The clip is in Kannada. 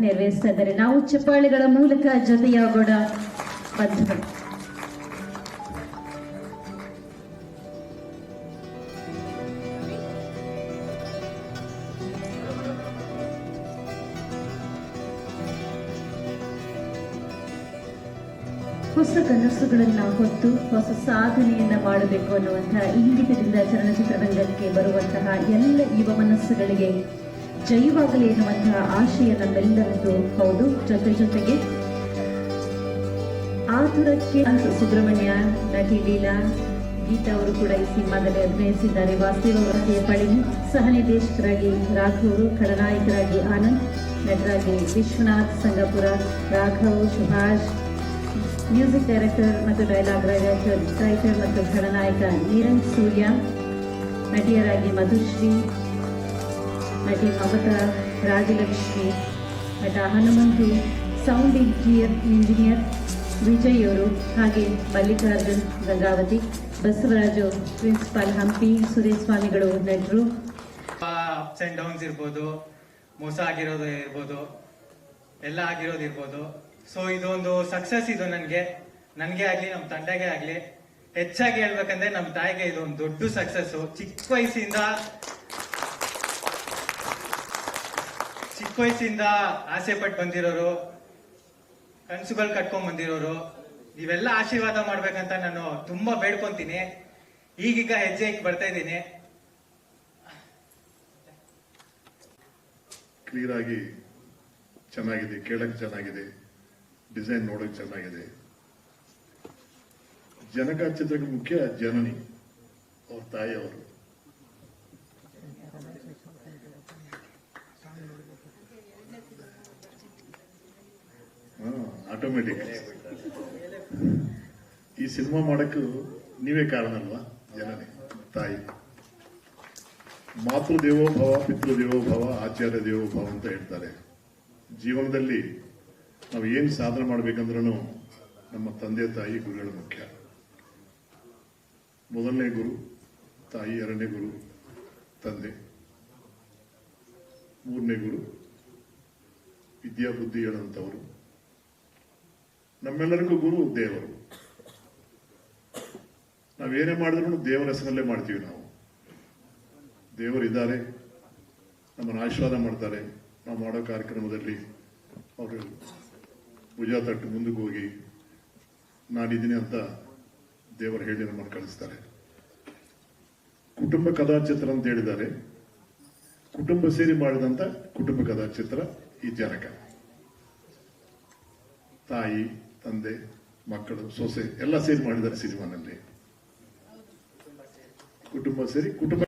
ನೆರವೇರಿಸ್ತಾ ಇದ್ದಾರೆ ನಾವು ಚಪ್ಪಾಳೆಗಳ ಮೂಲಕ ಜೊತೆಯಾಗೋಣ ಬಂಧುಗಳು. ಹೊಸ ಕನಸುಗಳನ್ನ ಹೊತ್ತು ಹೊಸ ಸಾಧನೆಯನ್ನ ಮಾಡಬೇಕು ಅನ್ನುವಂತಹ ಇಂಗಿತದಿಂದ ಚಲನಚಿತ್ರರಂಗಕ್ಕೆ ಬರುವಂತಹ ಎಲ್ಲ ಯುವ ಮನಸ್ಸುಗಳಿಗೆ ಜೈವಾಗಲಿ ಎನ್ನುವಂತಹ ಆಶಯ ನಮ್ಮೆಲ್ಲರದ್ದು ಹೌದು. ಜೊತೆ ಜೊತೆಗೆ ಆತುರಕ್ಕೆ ಸುಬ್ರಹ್ಮಣ್ಯ ನಟಿ ಲೀಲಾ, ಗೀತಾ ಅವರು ಕೂಡ ಈ ಸಿನಿಮಾದಲ್ಲಿ ಅಭಿನಯಿಸಿದ್ದಾರೆ. ವಾಸುದೇವ ಅವರ ಪಳಿನಿ ಸಹ ನಿರ್ದೇಶಕರಾಗಿ ರಾಘವರು ಖಳನಾಯಕರಾಗಿ ಆನಂದ್, ನಟರಾಗಿ ವಿಶ್ವನಾಥ್, ಸಂಗಪುರ ರಾಘವ್, ಸುಭಾಷ್, ಮ್ಯೂಸಿಕ್ ಡೈರೆಕ್ಟರ್ ಮತ್ತು ಡೈಲಾಗ್ ರೈಟರ್ ರೈಟರ್ ಮತ್ತು ಖಳನಾಯಕ ನೀರಂಗ್ ಸೂರ್ಯ, ನಟಿಯರಾಗಿ ಮಧುಶ್ರೀ ನಟಿ ಮಮತಾ ರಾಜಲಕ್ಷ್ಮಿ ನಟ Hanumanthu sound engineer engineer Vijay ಅವರು ಹಾಗೆ ಮಲ್ಲಿಕಾರ್ಜುನ್ ಗಂಗಾವತಿ, ಬಸವರಾಜು ಪ್ರಿನ್ಸಿಪಾಲ್ ಹಂಪಿ, ಸುರೇಶ್ ಸ್ವಾಮಿಗಳು ನಟರು. ಅಪ್ಸ್ ಅಂಡ್ ಡೌನ್ಸ್ ಇರ್ಬೋದು, ಮೋಸ ಆಗಿರೋದು ಇರ್ಬೋದು, ಎಲ್ಲ ಆಗಿರೋದು ಇರ್ಬೋದು. ಸೊ ಇದೊಂದು ಸಕ್ಸಸ್ ಇದು ನನಗೆ. ನನಗೆ ಆಗ್ಲಿ ನಮ್ಮ ತಂಡಗೆ ಆಗ್ಲಿ. ಹೆಚ್ಚಾಗಿ ಹೇಳ್ಬೇಕಂದ್ರೆ ನಮ್ಮ ತಾಯಿಗೆ ಇದೊಂದು ದೊಡ್ಡ ಸಕ್ಸಸ್ಸು ಚಿಕ್ಕ ವಯಸ್ಸಿಂದ ಚಿಕ್ಕ ವಯಸ್ಸಿಂದ ಆಸೆ ಪಟ್ಟು ಬಂದಿರೋರು, ಕನಸುಗಳು ಕಟ್ಕೊಂಡ್ ಬಂದಿರೋರು ನೀವೆಲ್ಲ ಆಶೀರ್ವಾದ ಮಾಡ್ಬೇಕಂತ ನಾನು ತುಂಬಾ ಬೇಡ್ಕೊಂತೀನಿ. ಈಗೀಗ ಹೆಜ್ಜೆ ಇಕ್ ಬರ್ತಾ ಇದ್ದೀನಿ. ಕ್ಲಿಯರ್ ಆಗಿ ಚೆನ್ನಾಗಿದೆ, ಕೇಳಕ್ ಚೆನ್ನಾಗಿದೆ, ಡಿಸೈನ್ ನೋಡಕ್ ಚೆನ್ನಾಗಿದೆ. ಜನಕ ಚಿತ್ರಕ್ಕೆ ಮುಖ್ಯ ಜನನಿ, ಅವ್ರ ತಾಯಿಯವರು. ಆಟೋಮೆಟಿಕ್ ಈ ಸಿನಿಮಾ ಮಾಡೋಕ್ಕೂ ನೀವೇ ಕಾರಣ ಅಲ್ವಾ ಜನನೇ ತಾಯಿ. ಮಾತೃ ದೇವೋಭವ ಪಿತೃ ದೇವೋಭವ ಆಚಾರ್ಯ ದೇವೋಭವ ಅಂತ ಹೇಳ್ತಾರೆ. ಜೀವನದಲ್ಲಿ ನಾವು ಏನು ಸಾಧನೆ ಮಾಡ್ಬೇಕಂದ್ರೂ ನಮ್ಮ ತಂದೆ, ತಾಯಿ ಗುರುಗಳು ಮುಖ್ಯ. ಮೊದಲನೇ ಗುರು, ತಾಯಿ, ಎರಡನೇ ಗುರು, ತಂದೆ. ಮೂರನೇ ಗುರು ವಿದ್ಯಾ ಬುದ್ಧಿ ಹೇಳುವಂಥವರು ನಮ್ಮೆಲ್ಲರಿಗೂ ಗುರು ದೇವರು. ನಾವೇನೇ ಮಾಡಿದ್ರು ದೇವರ ಹೆಸರಲ್ಲೇ ಮಾಡ್ತೀವಿ ನಾವು. ದೇವರಿದ್ದಾರೆ, ನಮ್ಮನ್ನು ಆಶೀರ್ವಾದ ಮಾಡ್ತಾರೆ. ನಾವು ಮಾಡೋ ಕಾರ್ಯಕ್ರಮದಲ್ಲಿ ಅವರು ಪೂಜಾ ತಟ್ಟು ಮುಂದಕ್ಕೆ ಹೋಗಿ ನಾನಿದ್ದೀನಿ ಅಂತ ದೇವರು ಹೇಳಿ ನಮ್ಮನ್ನು ಕಳಿಸ್ತಾರೆ. ಕುಟುಂಬ ಕಥಾಚಿತ್ರ ಅಂತ ಹೇಳಿದ್ದಾರೆ. ಕುಟುಂಬ ಸೇರಿ ಮಾಡಿದಂತ ಕುಟುಂಬ ಕಥಾಚಿತ್ರ ಈ ಜನಕ ತಾಯಿ ತಂದೆ ಮಕ್ಕಳು ಸೊಸೆ ಎಲ್ಲ ಸೇರಿ ಮಾಡಿದ್ದಾರೆ ಸಿನಿಮಾನಲ್ಲಿ. ಕುಟುಂಬ ಸೇರಿ ಕುಟುಂಬ